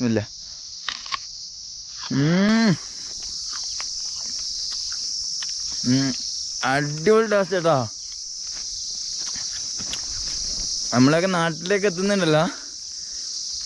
ഇവിടെ. അടിപൊളി ടേസ്റ്റ് കേട്ടോ നമ്മളൊക്കെ നാട്ടിലേക്ക് എത്തുന്നുണ്ടല്ലോ.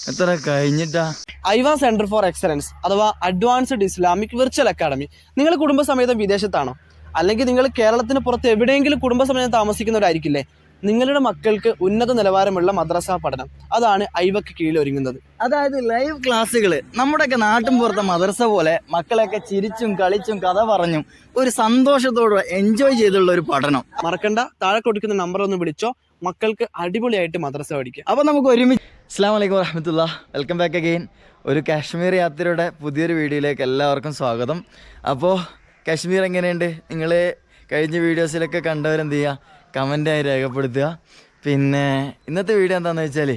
എത്ര കഴിഞ്ഞിട്ടാ? ഐവ സെന്റർ ഫോർ എക്സലൻസ് അഥവാ അഡ്വാൻസ്ഡ് ഇസ്ലാമിക് വിർച്വൽ അക്കാഡമി നിങ്ങൾ കുടുംബസമേതം വിദേശത്താണോ? അല്ലെങ്കിൽ നിങ്ങൾ കേരളത്തിന് പുറത്ത് എവിടെയെങ്കിലും കുടുംബസമേതം താമസിക്കുന്നവരായിരിക്കില്ലേ? നിങ്ങളുടെ മക്കൾക്ക് ഉന്നത നിലവാരമുള്ള മദ്രസ പഠനം. അതാണ് ഐവക്ക് കീഴിൽ ഒരുങ്ങുന്നത്. അതായത് ലൈവ് ക്ലാസ്സുകൾ നമ്മുടെയൊക്കെ നാട്ടിൻ പുറത്തെ മദ്രസ പോലെ മക്കളെയൊക്കെ ചിരിച്ചും കളിച്ചും കഥ പറഞ്ഞും ഒരു സന്തോഷത്തോടെ എൻജോയ് ചെയ്തുള്ള ഒരു പഠനം. മറക്കണ്ട. താഴെ കൊടുക്കുന്ന നമ്പർ ഒന്ന് വിളിച്ചോ. മക്കൾക്ക് അടിപൊളിയായിട്ട് മദ്രസ പഠിക്കുക അപ്പോൾ നമുക്ക് ഒരുമിച്ച് അസ്സാം വലൈക്കും വറഹമത്തുള്ള. വെൽക്കം ബാക്ക് അഗെയിൻ ഒരു കാശ്മീർ യാത്രയുടെ പുതിയൊരു വീഡിയോയിലേക്ക് എല്ലാവർക്കും സ്വാഗതം. അപ്പോൾ കാശ്മീർ എങ്ങനെയുണ്ട്? നിങ്ങൾ കഴിഞ്ഞ വീഡിയോസിലൊക്കെ കണ്ടവരെന്ത് ചെയ്യുക കമന്റായി രേഖപ്പെടുത്തുക. പിന്നെ ഇന്നത്തെ വീഡിയോ എന്താണെന്ന് വെച്ചാൽ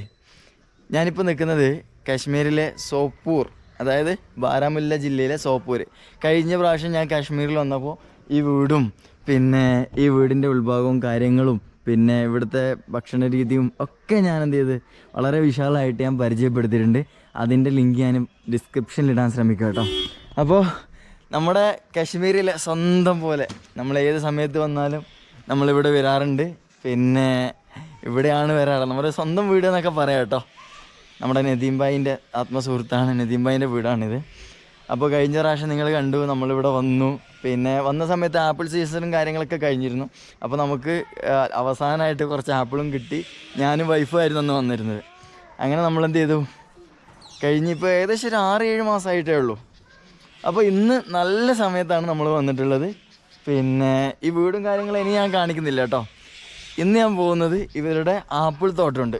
ഞാനിപ്പോൾ നിൽക്കുന്നത് കാശ്മീരിലെ സോപ്പൂർ അതായത് ബാരാമുല്ല ജില്ലയിലെ സോപ്പൂർ. കഴിഞ്ഞ പ്രാവശ്യം ഞാൻ കാശ്മീരിൽ വന്നപ്പോൾ ഈ വീടും പിന്നെ ഈ വീടിന്റെ ഉൾഭാഗവും കാര്യങ്ങളും പിന്നെ ഇവിടുത്തെ ഭക്ഷണ രീതിയും ഒക്കെ ഞാൻ എന്ത് ചെയ്ത് വളരെ വിശാലമായിട്ട് ഞാൻ പരിചയപ്പെടുത്തിയിട്ടുണ്ട്. അതിന്റെ ലിങ്ക് ഞാൻ ഡിസ്ക്രിപ്ഷനിൽ ഇടാൻ ശ്രമിക്കാം കേട്ടോ. അപ്പോൾ നമ്മുടെ കാശ്മീരിലെ സ്വന്തം പോലെ നമ്മൾ ഏത് സമയത്ത് വന്നാലും നമ്മളിവിടെ വരാറുണ്ട്. പിന്നെ ഇവിടെയാണ് വരാറ്. നമ്മുടെ സ്വന്തം വീട് എന്നൊക്കെ പറയാം കേട്ടോ. നമ്മുടെ നദീംബായിന്റെ ആത്മസുഹൃത്താണ് നദീംബായിന്റെ വീടാണിത്. അപ്പോൾ കഴിഞ്ഞ പ്രാവശ്യം നിങ്ങൾ കണ്ടു നമ്മളിവിടെ വന്നു. പിന്നെ വന്ന സമയത്ത് ആപ്പിൾ സീസണും കാര്യങ്ങളൊക്കെ കഴിഞ്ഞിരുന്നു. അപ്പോൾ നമുക്ക് അവസാനമായിട്ട് കുറച്ച് ആപ്പിളും കിട്ടി. ഞാനും വൈഫുമായിരുന്നു അന്ന് വന്നിരുന്നത്. അങ്ങനെ നമ്മൾ എന്ത് ചെയ്തു? കഴിഞ്ഞിപ്പോൾ ഏകദേശം ഒരു ആറ് ഏഴ് മാസമായിട്ടേ ഉള്ളൂ. അപ്പോൾ ഇന്ന് നല്ല സമയത്താണ് നമ്മൾ വന്നിട്ടുള്ളത്. പിന്നെ ഈ വീടും കാര്യങ്ങളും ഇനി ഞാൻ കാണിക്കുന്നില്ല കേട്ടോ. ഇന്ന് ഞാൻ പോകുന്നത് ഇവരുടെ ആപ്പിൾ തോട്ടമുണ്ട്.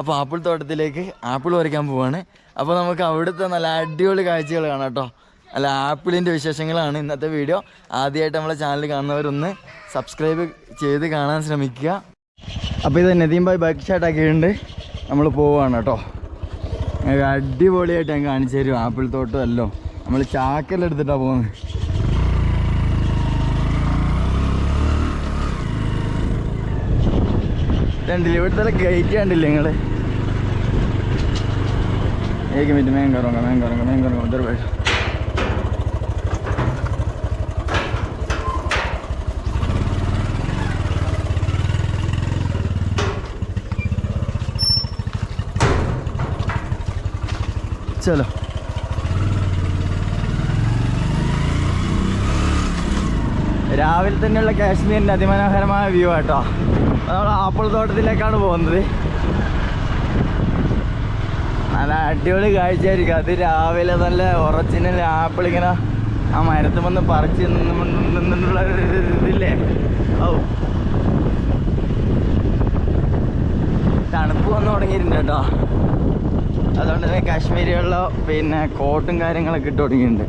അപ്പോൾ ആപ്പിൾ തോട്ടത്തിലേക്ക് ആപ്പിൾ വരയ്ക്കാൻ പോവാണ്. അപ്പോൾ നമുക്ക് അവിടുത്തെ നല്ല അടിപൊളി കാഴ്ചകൾ കാണാം കേട്ടോ. അല്ല ആപ്പിളിന്റെ വിശേഷങ്ങളാണ് ഇന്നത്തെ വീഡിയോ. ആദ്യമായിട്ട് നമ്മളെ ചാനൽ കാണുന്നവരൊന്ന് സബ്സ്ക്രൈബ് ചെയ്ത് കാണാൻ ശ്രമിക്കുക. അപ്പോൾ ഇത് നദീം ബായ് ബൈക്ക് ഷാട്ടാക്കിയിട്ടുണ്ട് നമ്മൾ പോവുകയാണ് കേട്ടോ. അടിപൊളിയായിട്ട് ഞാൻ കാണിച്ചു തരും ആപ്പിൾ തോട്ടം അല്ലോ നമ്മൾ ചാക്കലെടുത്തിട്ടാണ് പോകുന്നത്. രണ്ടില്ല ഇവിടുത്തെ ഗൈറ്റ് കണ്ടില്ല നിങ്ങൾ ഏക മിനിറ്റ് മേം കറങ്ങ മേം കറങ്ങ മേം കറങ്ങ ഉദ്ധർ പ്രദേശ് ചലോ. രാവിലെ തന്നെയുള്ള കാശ്മീരിന്റെ അതിമനോഹരമായ വ്യൂ ആട്ടോ. നമ്മൾ ആപ്പിൾ തോട്ടത്തിലേക്കാണ് പോകുന്നത്. നല്ല അടിപൊളി കാഴ്ചയായിരിക്കും. അത് രാവിലെ നല്ല ഉറച്ചിന് ആപ്പിൾ ഇങ്ങനെ ആ മരത്തിൽ വന്ന് പറിച്ച് നിന്നിട്ടുള്ള ഇതില്ലേ? ഓ തണുപ്പ് വന്ന് തുടങ്ങിയിട്ടുണ്ട് കേട്ടോ. അതുകൊണ്ട് തന്നെ കാശ്മീരികളിൽ പിന്നെ കോട്ടും കാര്യങ്ങളൊക്കെ ഇട്ട് തുടങ്ങിയിട്ടുണ്ട്.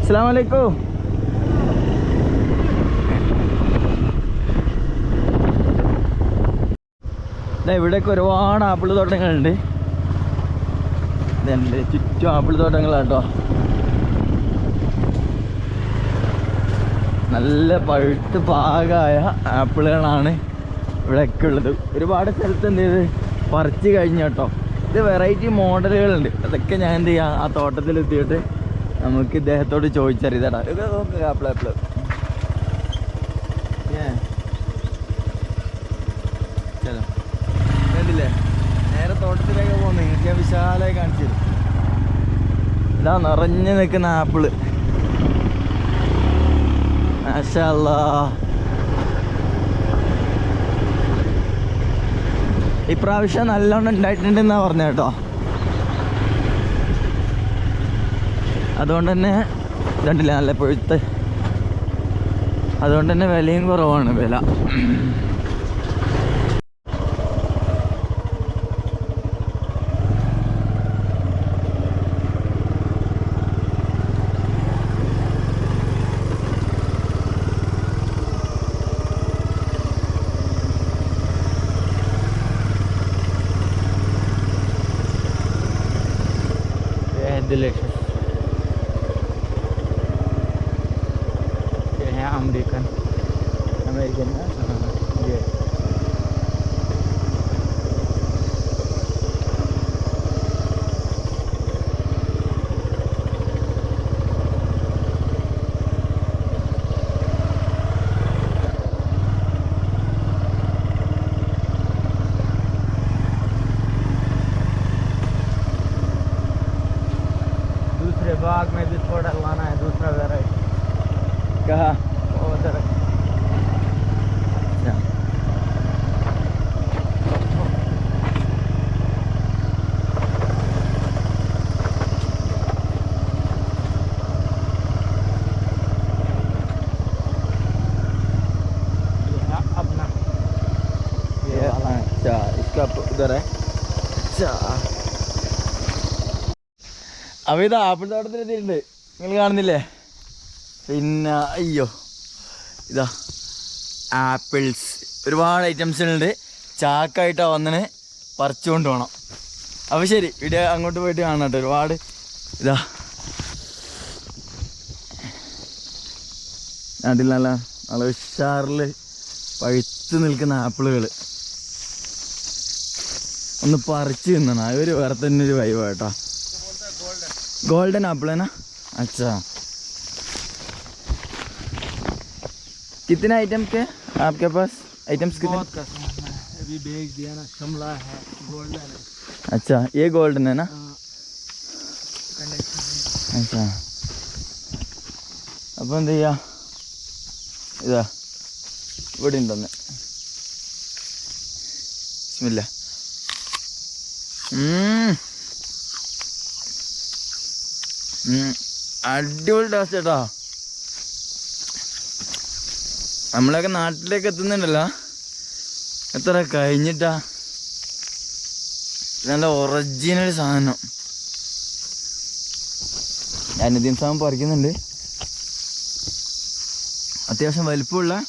അസ്സാം വലൈക്കും ഇവിടെയൊക്കെ ഒരുപാട് ആപ്പിൾ തോട്ടങ്ങളുണ്ട് ഇതുണ്ട് ചുറ്റും ആപ്പിൾ തോട്ടങ്ങളാണ് തോട്ടങ്ങളാട്ടോ നല്ല പഴുത്ത് പാകമായ ആപ്പിളുകളാണ് ഇവിടെയൊക്കെ ഉള്ളത് ഒരുപാട് സ്ഥലത്ത് എന്ത് ചെയ്ത്? പറിച്ച് കഴിഞ്ഞു കേട്ടോ ഇത് വെറൈറ്റി മോഡലുകളുണ്ട്. അതൊക്കെ ഞാൻ എന്ത് ചെയ്യാം ആ തോട്ടത്തിൽ എത്തിയിട്ട് നമുക്ക് ഇദ്ദേഹത്തോട് ചോദിച്ചറിയതടാ. നോക്കുക നോക്ക് ആപ്പിൾ ആപ്പിൾ കണ്ടില്ലേ? നേരെ തോട്ടത്തിലേക്ക് പോകുന്നു നിങ്ങൾക്ക് ഞാൻ വിശാലമായി കാണിച്ചു ഇതാ നിറഞ്ഞു നിൽക്കുന്ന ആപ്പിൾ. ഇപ്രാവശ്യം നല്ലോണം ഉണ്ടായിട്ടുണ്ടെന്നാ പറഞ്ഞ കേട്ടോ. അതുകൊണ്ട് തന്നെ ഇതുണ്ടല്ലേ നല്ല പൊഴുത്ത്. അതുകൊണ്ട് തന്നെ വിലയും കുറവാണ് വില. അപ്പോൾ ആപ്പിൾ ആപ്പിൾ തോട്ടത്തിലെത്തിയിട്ടുണ്ട് നിങ്ങൾ കാണുന്നില്ലേ? പിന്നെ അയ്യോ. ഇതാ ആപ്പിൾസ്. ഒരുപാട് ഐറ്റംസുകളുണ്ട്. ചാക്കായിട്ടാണ് വന്നിന്. പറിച്ചുകൊണ്ട് പോകണം അപ്പോൾ ശരി വീഡിയോ അങ്ങോട്ട് പോയിട്ട് കാണാം ഒരുപാട് ഇതാ. നാട്ടിൽ നല്ല നല്ല ഉഷാറിൽ പഴുത്ത് നിൽക്കുന്ന ആപ്പിളുകൾ ഒന്ന് പറിച്ച് തിന്നണം. അത് ഒരു വേറെ തന്നെ ഒരു വൈവാട്ടോ गोल्डन एप्पल है ना अच्छा कितने आइटम के आपके पास आइटम्स कितने बहुत का सामान है अभी भेज दिया ना शिमला है गोल्डन है अच्छा ये गोल्डन है ना कनेक्शन अच्छा അപ്പോൾ എന്ത് ചെയ്യുക ഇതാ ഇവിടെ ഉണ്ടെന്ന് ബിസ്മില്ല ഉം. ഉം. അടിപൊളി ടേസ്റ്റ് കേട്ടോ നമ്മളൊക്കെ നാട്ടിലേക്ക് എത്തുന്നുണ്ടല്ലോ. എത്ര കഴിഞ്ഞിട്ടാ? നല്ല ഒറിജിനൽ സാധനം. അനദീൻ സാധനം പറിക്കുന്നുണ്ട്. അത്യാവശ്യം വലിപ്പമുള്ള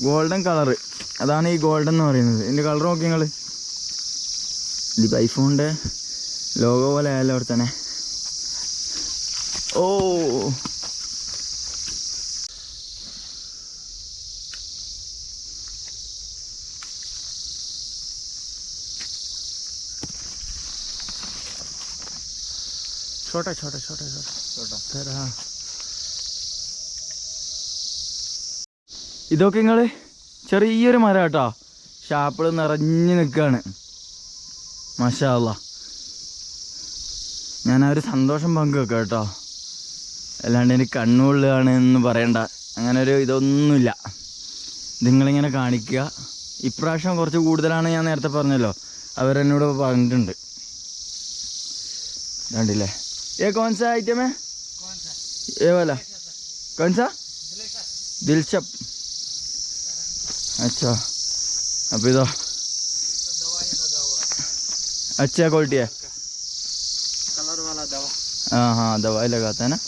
ഗോൾഡൻ കളറ് അതാണ് ഈ ഗോൾഡൻ എന്ന് പറയുന്നത്. ഇതിന്റെ കളർ നോക്കി നിങ്ങൾ ഇതിപ്പോൾ ഐഫോണിന്റെ ലോഗോ പോലെ ആയാലും അവിടെ തന്നെ ഓ छोटा छोटा छोटा छोटा छोटा फिर हाँ ഇതൊക്കെ നിങ്ങൾ ചെറിയൊരു മരം കേട്ടോ ഷാപ്പിൾ നിറഞ്ഞു നിൽക്കുകയാണ് മഷാല്ല ഞാൻ ആ ഒരു സന്തോഷം പങ്കുവെക്കാം കേട്ടോ അല്ലാണ്ട് എനിക്ക് കണ്ണുകൊള്ളുകയാണ് എന്ന് പറയണ്ട അങ്ങനെ ഒരു ഇതൊന്നുമില്ല നിങ്ങളിങ്ങനെ കാണിക്കുക ഇപ്രാവശ്യം കുറച്ച് കൂടുതലാണ് ഞാൻ നേരത്തെ പറഞ്ഞല്ലോ അവരെന്നോട് പറഞ്ഞിട്ടുണ്ട് കണ്ടില്ലേ ഏ കോൺ സാ ഐറ്റം है ये वाला कौन सा दिलचप अच्छा अब इधर अच्छा क्वालिटी है कलर वाला दवा हाँ हाँ दवाई लगाता है ना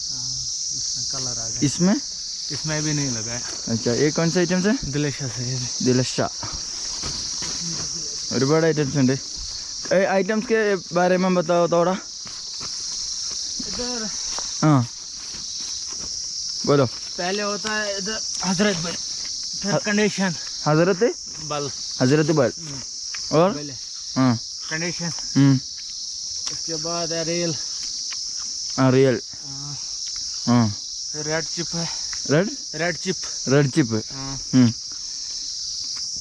लगा इसमें? इसमें भी नहीं लगा है। अच्छा ये कौन सा आइटम से? दिलशा से दिलशा। और बड़ा आइटम्स हैं आइटम्स के बारे में बताओ थोड़ा। इधर। हाँ। बोलो। पहले होता है इधर हज़रत बल। फिर कंडीशन हज़रत? बल। हज़रत बल। हम्म। और? हाँ। कंडीशन हम्म। उसके बाद है रेल हाँ रेल हाँ।, हाँ। रेड चिप है red red chip red chip हाँ, हम्म,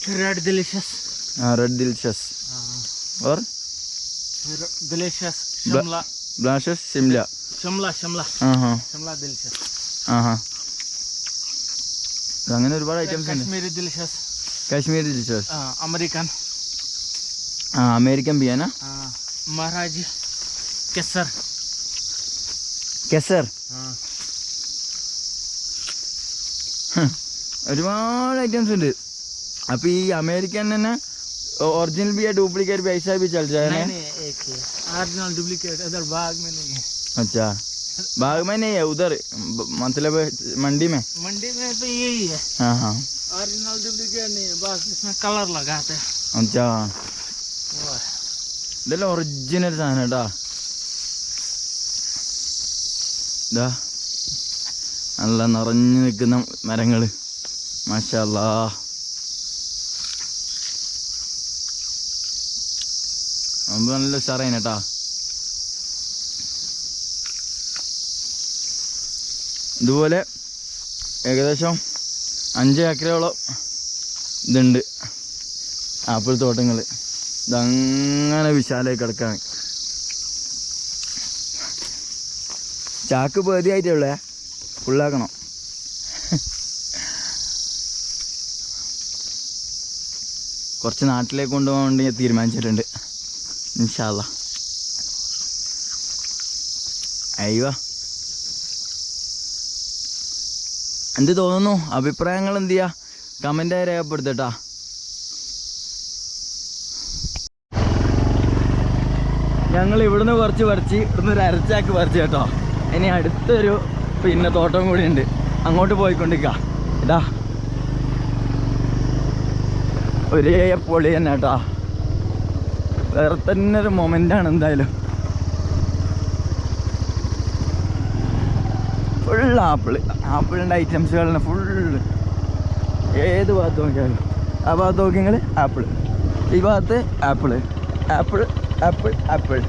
फिर रेड डिलीशियस हाँ रेड डिलीशियस और फिर डिलीशियस ब्ला- शिमला ब्लाशस शिमला शिमला शिमला हाँ हाँ शिमला डिलीशियस ആ ഹാ അങ്ങനെ ഒരുപാട് ഐറ്റംസ് ഉണ്ട് Kashmiri delicious Kashmiri dishes American ആ അമേരിക്കൻ ബിയാന महाराजी केसर കെസർ हाँ ഒരുപാട് ഐറ്റംസ് ഉണ്ട് അപ്പൊ ഈ അമേരിക്കൻ തന്നെ ओरिजिनल भी है डुप्लीकेट भी ऐसा भी चल जाए नहीं ना नहीं एक ही ओरिजिनल डुप्लीकेट इधर बाग में नहीं है अच्छा बाग में नहीं है उधर ब- मतलब मंडी में मंडी में तो यही है हाँ हाँ ओरिजिनल डुप्लीकेट नहीं है बस इसमें कलर लगाते हैं अच्छा वो है। ഇതെല്ലാം ഒറിജിനൽ സാധനം കേട്ടാ ഇതാ നല്ല നിറഞ്ഞു നിൽക്കുന്ന മരങ്ങൾ മാഷല്ലാ. അമ്പ് നല്ല ഉഷാറായിന് കേട്ടാ. ഇതുപോലെ ഏകദേശം അഞ്ച് ഏക്കറോളം ഇതുണ്ട്. ആപ്പിൾ തോട്ടങ്ങൾ ഇതങ്ങനെ വിശാലമായി കിടക്കാണ്. ചാക്ക് പേതിയായിട്ടുള്ളേ ഫുള്ളാക്കണം. കുറച്ച് നാട്ടിലേക്ക് കൊണ്ടുപോകാൻ വേണ്ടി ഞാൻ തീരുമാനിച്ചിട്ടുണ്ട്. ഇൻഷാല്ല. അയ്യോ. എന്ത് തോന്നുന്നു? അഭിപ്രായങ്ങൾ എന്ത് ചെയ്യാ? ആയി രേഖപ്പെടുത്തട്ടാ. ഞങ്ങൾ ഇവിടുന്ന് കുറച്ച് പറിച്ച് ഇവിടുന്ന് ഒരു അരച്ചാക്ക് പറിച്ച് കേട്ടോ. ഇനി അടുത്തൊരു പിന്നെ തോട്ടം കൂടി ഉണ്ട്. അങ്ങോട്ട് പോയിക്കൊണ്ടിരിക്ക. ഇതാ ഒരേ പൊളി തന്നെ കേട്ടോ. വേറെ തന്നെ ഒരു മൊമെന്റാണ് എന്തായാലും. ഫുൾ ആപ്പിൾ ആപ്പിളിന്റെ ഐറ്റംസുകളാണ് ഫുള്ള് ഏത് ഭാഗത്ത് നോക്കിയാലും. ആ ഭാഗത്ത് നോക്കിയെങ്കിൽ ആപ്പിൾ ആപ്പിൾ ഈ ഭാഗത്ത് ആപ്പിൾ ആപ്പിൾ ആപ്പിൾ ആപ്പിൾ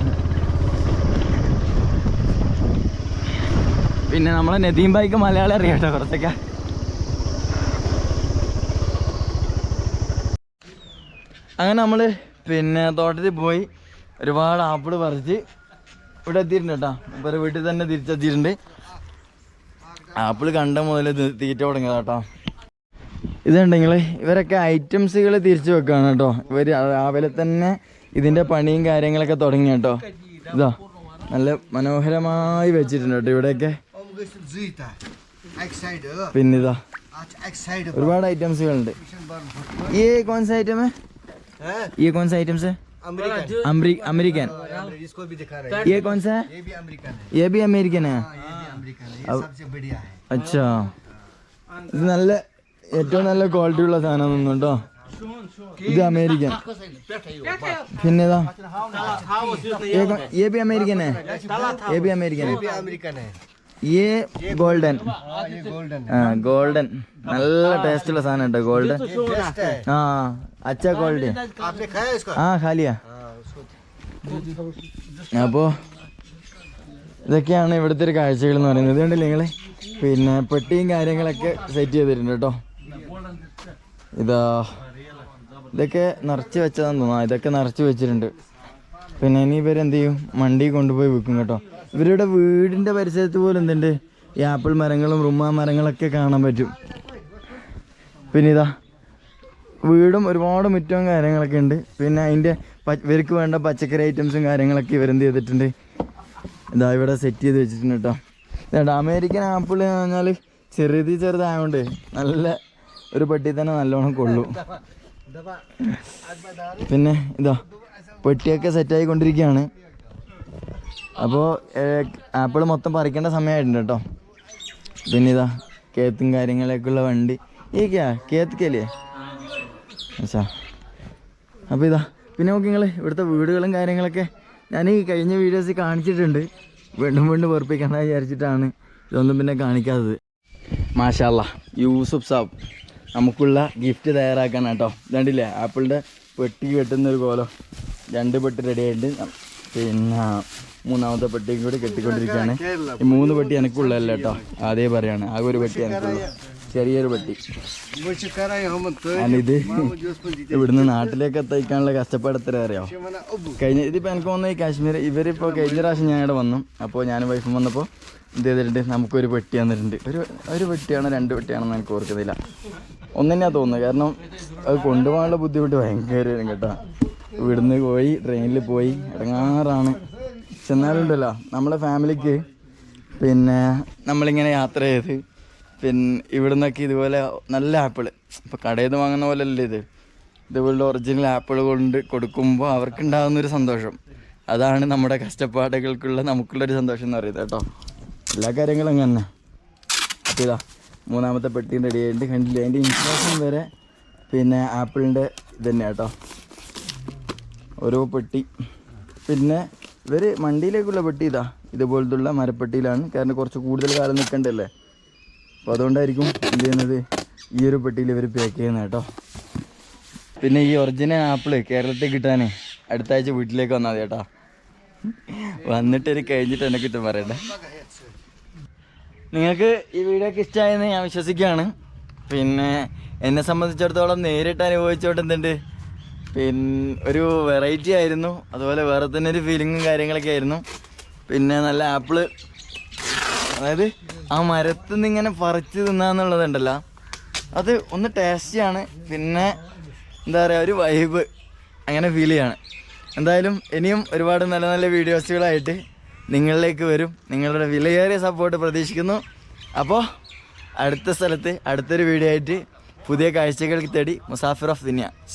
പിന്നെ നമ്മളെ നദീം ബൈക്ക് മലയാളം അറിയാം കേട്ടോ കുറച്ചൊക്കെ. അങ്ങനെ നമ്മൾ പിന്നെ തോട്ടത്തിൽ പോയി ഒരുപാട് ആപ്പിൾ പറിച്ച് ഇവിടെ എത്തിയിട്ടുണ്ട് കേട്ടോ. ഇവരെ വീട്ടിൽ തന്നെ തിരിച്ചെത്തിയിട്ടുണ്ട്. ആപ്പിൾ കണ്ട മുതൽ തീറ്റ തുടങ്ങിയത് കേട്ടോ. ഇതുണ്ടെങ്കിൽ ഇവരൊക്കെ ഐറ്റംസുകൾ തിരിച്ചു വെക്കുകയാണ് കേട്ടോ. ഇവർ രാവിലെ തന്നെ ഇതിന്റെ പണിയും കാര്യങ്ങളൊക്കെ തുടങ്ങി കേട്ടോ. ഇതാ നല്ല മനോഹരമായി വെച്ചിട്ടുണ്ട് കേട്ടോ ഇവിടെയൊക്കെ. പിന്നെ ഇതാ ഒരുപാട് ഐറ്റംസുകളുണ്ട് ഈ കോൺസ ഐറ്റം ये कौन सा आइटम्स है अमरी अमेरिकन इसको भी दिखा रहे हैं ये कौन सा है ये भी अमेरिकन है ये भी अमेरिकन है हाँ, ये भी अमेरिकन है ये सबसे बढ़िया है അച്ഛാ ഇത് നല്ല ഏറ്റവും നല്ല ക്വാളിറ്റി ഉള്ള സാധനം തോന്നുന്നു കേട്ടോ ഇത് അമേരിക്കൻ പിന്നെ ഇതാ ये कौन- ये भी अमेरिकन है ये भी अमेरिकन ये है भी अमेरिकन है ये गोल्डन हाँ ये गोल्डन है ആ ഗോൾഡൻ നല്ല ടേസ്റ്റ് ഉള്ള സാധനം കേട്ടോ ഗോൾഡൻ बेस्ट है ആ അച്ഛാ ക്വാളിറ്റി आपने खाया इसका ആ ഖാലിയാ हाँ उसको അപ്പോൾ ഇതൊക്കെയാണ് ഇവിടുത്തെ ഒരു കാഴ്ചകൾ എന്ന് പറയുന്നത് ഇതുകൊണ്ടല്ലേ നിങ്ങൾ പിന്നെ പെട്ടിയും കാര്യങ്ങളൊക്കെ സെറ്റ് ചെയ്തിട്ടുണ്ട് കേട്ടോ ഇതാ ഇതൊക്കെ നിറച്ച് വെച്ചതാന്ന് തോന്നുന്നു ആ, ഇതൊക്കെ നിറച്ച് വെച്ചിട്ടുണ്ട് പിന്നെ ഇനി ഇവരെന്ത് ചെയ്യും മണ്ടി കൊണ്ടുപോയി വിൽക്കും കേട്ടോ ഇവരുടെ വീടിന്റെ പരിസരത്ത് പോലും എന്തുണ്ട്? ഈ ആപ്പിൾ മരങ്ങളും റുമ്മ മരങ്ങളൊക്കെ കാണാൻ പറ്റും. പിന്നെ ഇതാ വീടും ഒരുപാട് മുറ്റവും കാര്യങ്ങളൊക്കെ ഉണ്ട്. പിന്നെ അതിന്റെ ഇവർക്ക് വേണ്ട പച്ചക്കറി ഐറ്റംസും കാര്യങ്ങളൊക്കെ ഇവരെന്ത് ചെയ്തിട്ടുണ്ട്. ഇതാ ഇവിടെ സെറ്റ് ചെയ്ത് വെച്ചിട്ടുണ്ട് കേട്ടോ. ഇതാ അമേരിക്കൻ ആപ്പിൾ എന്ന് പറഞ്ഞാൽ ചെറുത് ചെറുതായതുകൊണ്ട് നല്ല ഒരു പെട്ടി തന്നെ നല്ലോണം കൊള്ളും. പിന്നെ ഇതാ പെട്ടിയൊക്കെ സെറ്റായി കൊണ്ടിരിക്കുകയാണ് അപ്പോൾ ആപ്പിൾ മൊത്തം പറിക്കേണ്ട സമയമായിട്ടുണ്ട് കേട്ടോ. പിന്നെ ഇതാ കേത്തും കാര്യങ്ങളൊക്കെയുള്ള വണ്ടി. ഈ കേത്തിക്കല്ലേ? കേത്ത് കേലേ അച്ഛാ. അപ്പോൾ ഇതാ പിന്നെ നോക്കി നിങ്ങൾ ഇവിടുത്തെ വീടുകളും കാര്യങ്ങളൊക്കെ ഞാൻ ഈ കഴിഞ്ഞ വീഡിയോസിൽ കാണിച്ചിട്ടുണ്ട്. വീണ്ടും വീണ്ടും വെറുപ്പിക്കണ്ട വിചാരിച്ചിട്ടാണ്. ഇതൊന്നും പിന്നെ കാണിക്കാത്തത്. മാഷാല്ല യൂസുഫ് സാബ് നമുക്കുള്ള ഗിഫ്റ്റ് തയ്യാറാക്കാൻ കേട്ടോ. രണ്ടില്ലേ ആപ്പിളിന്റെ പെട്ടി കെട്ടുന്നൊരു കോലം. രണ്ട് പെട്ടി റെഡി ആയിട്ട് പിന്നെ മൂന്നാമത്തെ പെട്ടിയും കൂടി കെട്ടിക്കൊണ്ടിരിക്കുകയാണ്. ഈ മൂന്ന് പെട്ടി എനിക്കുള്ളതല്ല കേട്ടോ. അതേ പറയാണ്. ആ ഒരു പെട്ടി എനിക്കുള്ള. ചെറിയൊരു പെട്ടി. ഇത് ഇവിടുന്ന് നാട്ടിലേക്ക് എത്തിക്കാനുള്ള കഷ്ടപ്പാട് എത്ര അറിയോ? കഴിഞ്ഞ ഇതിപ്പോൾ എനിക്ക് വന്ന ഈ കാശ്മീർ ഇവരിപ്പോൾ കഴിഞ്ഞ പ്രാവശ്യം ഞാനിവിടെ വന്നു. അപ്പോൾ ഞാനും വൈഫും വന്നപ്പോൾ എന്ത് ചെയ്തിട്ടുണ്ട്? നമുക്കൊരു പെട്ടി തന്നിട്ടുണ്ട്. ഒരു ഒരു പെട്ടിയാണോ രണ്ട് പെട്ടിയാണെന്ന് എനിക്ക് ഓർക്കുന്നില്ല. ഒന്നെന്നാ തോന്നുന്നത് കാരണം അത് കൊണ്ടുപോകാനുള്ള ബുദ്ധിമുട്ട് ഭയങ്കര കേട്ടോ. ഇവിടുന്ന് പോയി ട്രെയിനിൽ പോയി ഇടങ്ങാറാണ് ചെന്നാലുണ്ടല്ലോ. നമ്മളെ ഫാമിലിക്ക്. പിന്നെ നമ്മളിങ്ങനെ യാത്ര ചെയ്ത് പിന്നെ ഇവിടുന്നൊക്കെ ഇതുപോലെ നല്ല ആപ്പിൾ ഇപ്പോൾ കടയിൽ നിന്ന് വാങ്ങുന്ന പോലെ അല്ലേ ഇത് ഇതുപോലുള്ള ഒറിജിനൽ ആപ്പിൾ കൊണ്ട് കൊടുക്കുമ്പോൾ അവർക്കുണ്ടാകുന്ന ഒരു സന്തോഷം. അതാണ് നമ്മുടെ കഷ്ടപ്പാടുകൾക്കുള്ള നമുക്കുള്ളൊരു സന്തോഷം എന്ന് പറയുന്നത് കേട്ടോ. എല്ലാ കാര്യങ്ങളും അങ്ങനെ തന്നെ അപ്പോൾ ഇതാ മൂന്നാമത്തെ പെട്ടി റെഡി ആയിട്ട് കണ്ടില്ല? അതിന്റെ ഇൻസ്ട്രക്ഷൻ വരെ പിന്നെ ആപ്പിളിന്റെ ഇത് തന്നെ കേട്ടോ. ഓരോ പെട്ടി. പിന്നെ ഇവർ മണ്ടിയിലേക്കുള്ള പെട്ടി ഇതാ ഇതുപോലത്തുള്ള മരപ്പെട്ടിയിലാണ്. കാരണം കുറച്ച് കൂടുതൽ കാലം നിൽക്കണ്ടല്ലേ? അപ്പോൾ അതുകൊണ്ടായിരിക്കും എന്ത് ചെയ്യുന്നത്? ഈ ഒരു പെട്ടിയിൽ ഇവർ പാക്ക് ചെയ്യുന്നത് കേട്ടോ. പിന്നെ ഈ ഒറിജിനൽ ആപ്പിൾ കേരളത്തിൽ കിട്ടാനേ അടുത്ത ആഴ്ച വീട്ടിലേക്ക് വന്നാൽ മതി കേട്ടോ. വന്നിട്ട് എനിക്ക് കഴിഞ്ഞിട്ട് എന്നെ കിട്ടും പറയട്ടെ നിങ്ങൾക്ക് ഈ വീഡിയോ ഒക്കെ ഇഷ്ടമായെന്ന് ഞാൻ വിശ്വസിക്കുകയാണ്. പിന്നെ എന്നെ സംബന്ധിച്ചിടത്തോളം നേരിട്ട് അനുഭവിച്ചോട്ട് എന്തുണ്ട്? പിന്നെ ഒരു വെറൈറ്റി ആയിരുന്നു. അതുപോലെ വേറെ തന്നെ ഒരു ഫീലിങ്ങും കാര്യങ്ങളൊക്കെ ആയിരുന്നു. പിന്നെ നല്ല ആപ്പിൾ അതായത് ആ മരത്തിൽ നിന്ന് ഇങ്ങനെ പറിച്ച് തിന്നാന്നുള്ളതുണ്ടല്ലോ അത് ഒന്ന് ടേസ്റ്റിയാണ് പിന്നെ എന്താ പറയുക ഒരു വൈബ് അങ്ങനെ ഫീൽ ചെയ്യാണ്. എന്തായാലും ഇനിയും ഒരുപാട് നല്ല നല്ല വീഡിയോസുകളായിട്ട് നിങ്ങളിലേക്ക് വരും. നിങ്ങളുടെ വിലയേറിയ സപ്പോർട്ട് പ്രതീക്ഷിക്കുന്നു. അപ്പോൾ അടുത്ത സ്ഥലത്ത് അടുത്തൊരു വീഡിയോ ആയിട്ട് പുതിയ കാഴ്ചകൾക്ക് തേടി മുസാഫിർ ഓഫ് ദുനിയ.